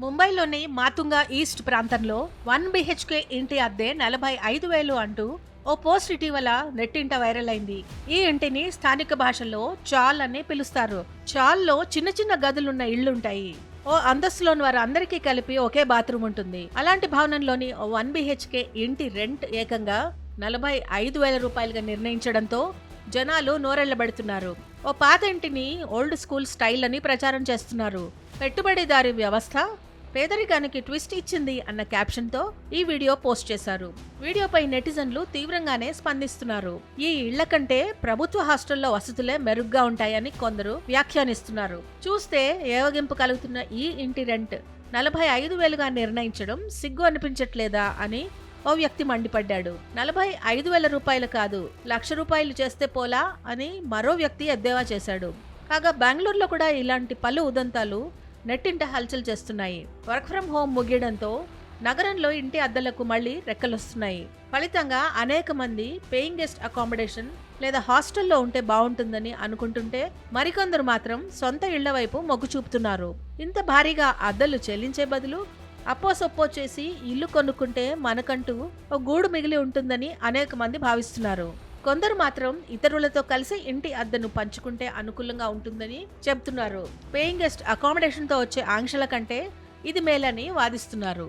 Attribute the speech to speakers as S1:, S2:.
S1: ముంబైలోని మాతుంగా ఈస్ట్ ప్రాంతంలో one BHK ఇంటి అద్దె నలభై ఐదు వేలు అంటూ ఓ పోస్ట్ ఇటీవల నెట్టింట వైరల్ అయింది. ఈ ఇంటిని స్థానిక భాషలో చాల్ అని పిలుస్తారు. చాల్లో చిన్న చిన్న గదులున్న ఇళ్ళుంటాయి ఓ అంతస్తులోని వారు అందరికీ కలిపి ఒకే బాత్రూమ్ ఉంటుంది. అలాంటి భవనంలోని ఓ వన్ బిహెచ్కే ఇంటి రెంట్ ఏకంగా నలభై ఐదు వేల రూపాయలుగా నిర్ణయించడంతో జనాలు నోరెళ్ళబడుతున్నారు ఓ పాత ఇంటిని ఓల్డ్ స్కూల్ స్టైల్ అని ప్రచారం చేస్తున్నారు. పెట్టుబడిదారి వ్యవస్థ పేదరికానికి ట్విస్ట్ ఇచ్చింది అన్న క్యాప్షన్తో ఈ వీడియో పోస్ట్ చేశారు. వీడియోపై నెటిజన్లు తీవ్రంగానే స్పందిస్తున్నారు. ఈ ఇళ్ళ కంటే ప్రభుత్వ హాస్టల్లో వసతులే మెరుగ్గా ఉంటాయని కొందరు వ్యాఖ్యానిస్తున్నారు. చూస్తే ఏవగింపు కలుగుతున్న ఈ ఇంటి రెంట్ నలభై ఐదు వేలుగా నిర్ణయించడం సిగ్గు అనిపించట్లేదా అని ఓ వ్యక్తి మండిపడ్డాడు. నలభై ఐదు వేల రూపాయలు కాదు లక్ష రూపాయలు చేస్తే పోలా అని మరో వ్యక్తి ఎద్దేవా చేశాడు. కాగా బెంగళూరులో కూడా ఇలాంటి పలు ఉదంతాలు నెట్టింట హల్చల్ చేస్తున్నాయి. వర్క్ ఫ్రం హోమ్ ముగియడంతో నగరంలో ఇంటి అద్దలకు మళ్ళీ రెక్కలొస్తున్నాయి. ఫలితంగా అనేక మంది పేయింగ్ గెస్ట్ అకామిడేషన్ లేదా హాస్టల్లో ఉంటే బాగుంటుందని అనుకుంటుంటే మరికొందరు మాత్రం సొంత ఇళ్ళ వైపు మొగ్గు చూపుతున్నారు. ఇంత భారీగా అద్దలు చెల్లించే బదులు అప్పో సొప్పో చేసి ఇల్లు కొనుక్కుంటే మనకంటూ ఒక గూడు మిగిలి ఉంటుందని అనేక మంది భావిస్తున్నారు. కొందరు మాత్రం ఇతరులతో కలిసి ఇంటి అద్దెను పంచుకుంటే అనుకూలంగా ఉంటుందని చెబుతున్నారు. పేయింగ్ గెస్ట్ అకామిడేషన్తో వచ్చే ఆంక్షల కంటే ఇది మేలని వాదిస్తున్నారు.